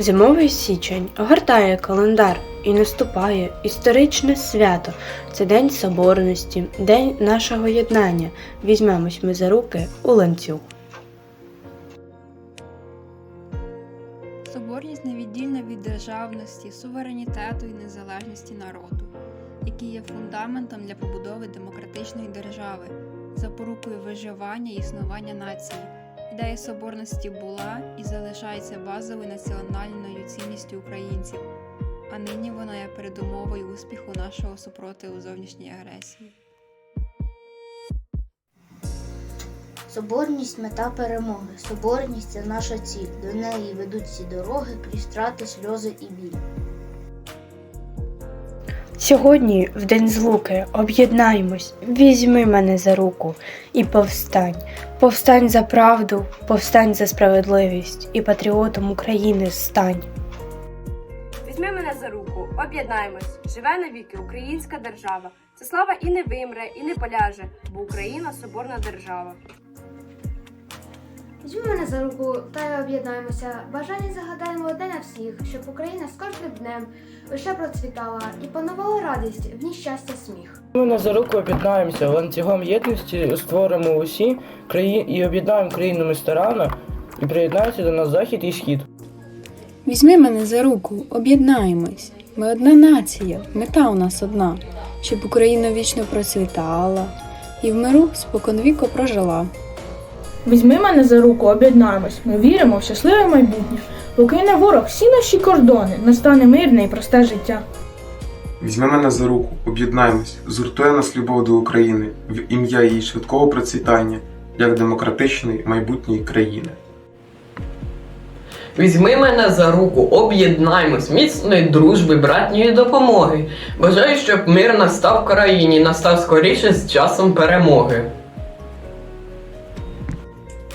Зимовий січень огортає календар і наступає історичне свято. Це День Соборності, День нашого єднання. Візьмемось ми за руки у ланцюг. Соборність невіддільна від державності, суверенітету і незалежності народу, які є фундаментом для побудови демократичної держави, запорукою виживання і існування нації. Ідея соборності була і залишається базовою національною цінністю українців, а нині вона є передумовою успіху нашого супротиву зовнішній агресії. Соборність мета перемоги. Соборність це наша ціль. До неї ведуть всі дороги крізь втрати, сльози і біль. Сьогодні, в день злуки, об'єднаймось, візьми мене за руку і повстань. Повстань за правду, повстань за справедливість і патріотом України стань. Візьми мене за руку, об'єднаємось. Живе навіки українська держава. Ця слава і не вимре, і не поляже, бо Україна соборна держава. Візьми мене за руку та й об'єднаємося. Бажання загадаємо одне всіх, щоб Україна з кожним днем лише процвітала і панувала радість, в ній щастя, сміх. Ми за руку об'єднаємося ланцюгом єдності, створимо усі країни і об'єднаємо країну рано і приєднаються до нас захід і схід. Візьми мене за руку, об'єднаємось. Ми одна нація, мета у нас одна, щоб Україна вічно процвітала і в миру споконвіко прожила. Візьми мене за руку, об'єднаємось. Ми віримо в щасливе майбутнє. Покине ворог всі наші кордони, настане мирне і просте життя. Візьми мене за руку, об'єднаємось, згуртує нас любов до України в ім'я її швидкого процвітання як демократичної майбутньої країни. Візьми мене за руку, об'єднаймось, міцної дружби, братньої допомоги. Бажаю, щоб мир настав в країні, настав скоріше з часом перемоги.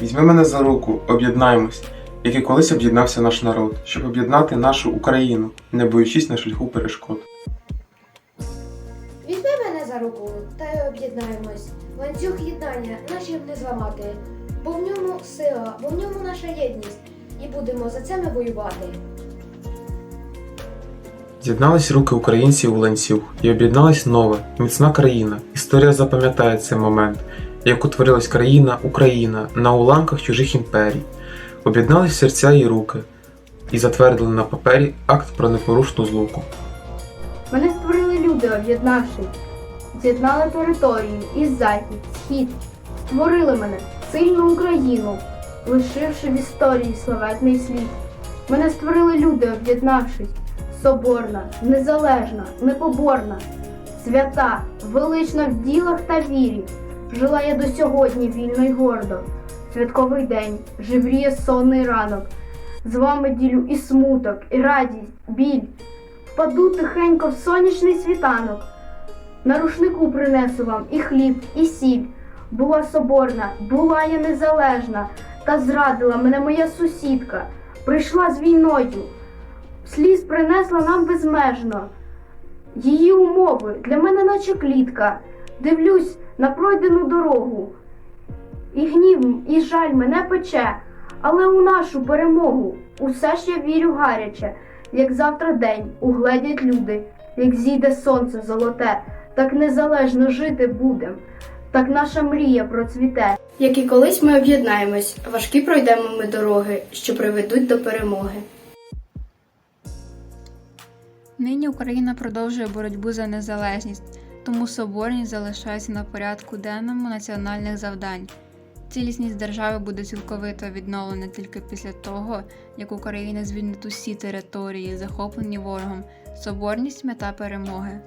Візьми мене за руку, об'єднаємось, як і колись об'єднався наш народ, щоб об'єднати нашу Україну, не боючись на шляху перешкод. Візьми мене за руку та й об'єднаємось. Ланцюг єднання нашим не зламати, бо в ньому сила, бо в ньому наша єдність, і будемо за це ми воювати. З'єднались руки українців у ланцюг і об'єдналась нова, міцна країна. Історія запам'ятає цей момент, як утворилась країна Україна на уламках чужих імперій. Об'єднались серця і руки і затвердили на папері акт про непорушну злуку. Мене створили люди, об'єднавшись, з'єднали території і захід, схід, створили мене, сильну Україну, лишивши в історії славетний слід. Мене створили люди, об'єднавшись, соборна, незалежна, непоборна, свята, велична в ділах та вірі. Жила я до сьогодні вільно й гордо. Святковий день, живріє сонний ранок. З вами ділю і смуток, і радість, біль. Впаду тихенько в сонячний світанок. На рушнику принесу вам і хліб, і сіль. Була соборна, була я незалежна, та зрадила мене моя сусідка. Прийшла з війною, сліз принесла нам безмежно. Її умови для мене наче клітка. Дивлюсь на пройдену дорогу. І гнів, і жаль мене пече, але у нашу перемогу усе ж я вірю гаряче, як завтра день угледять люди, як зійде сонце золоте, так незалежно жити будем, так наша мрія процвіте. Як і колись ми об'єднаємось, важкі пройдемо ми дороги, що приведуть до перемоги. Нині Україна продовжує боротьбу за незалежність, тому соборність залишається на порядку денному національних завдань. Цілісність держави буде цілковито відновлена тільки після того, як Україна звільнить усі території, захоплені ворогом. Соборність мета перемоги.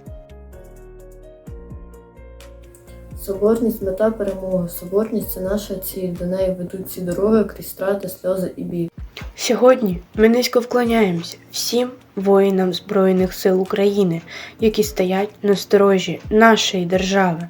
Соборність мета перемоги. Соборність це наша ціль. До неї ведуть всі дороги крізь страти, сльози і біль. Сьогодні ми низько вклоняємося всім воїнам Збройних сил України, які стоять на сторожі нашої держави.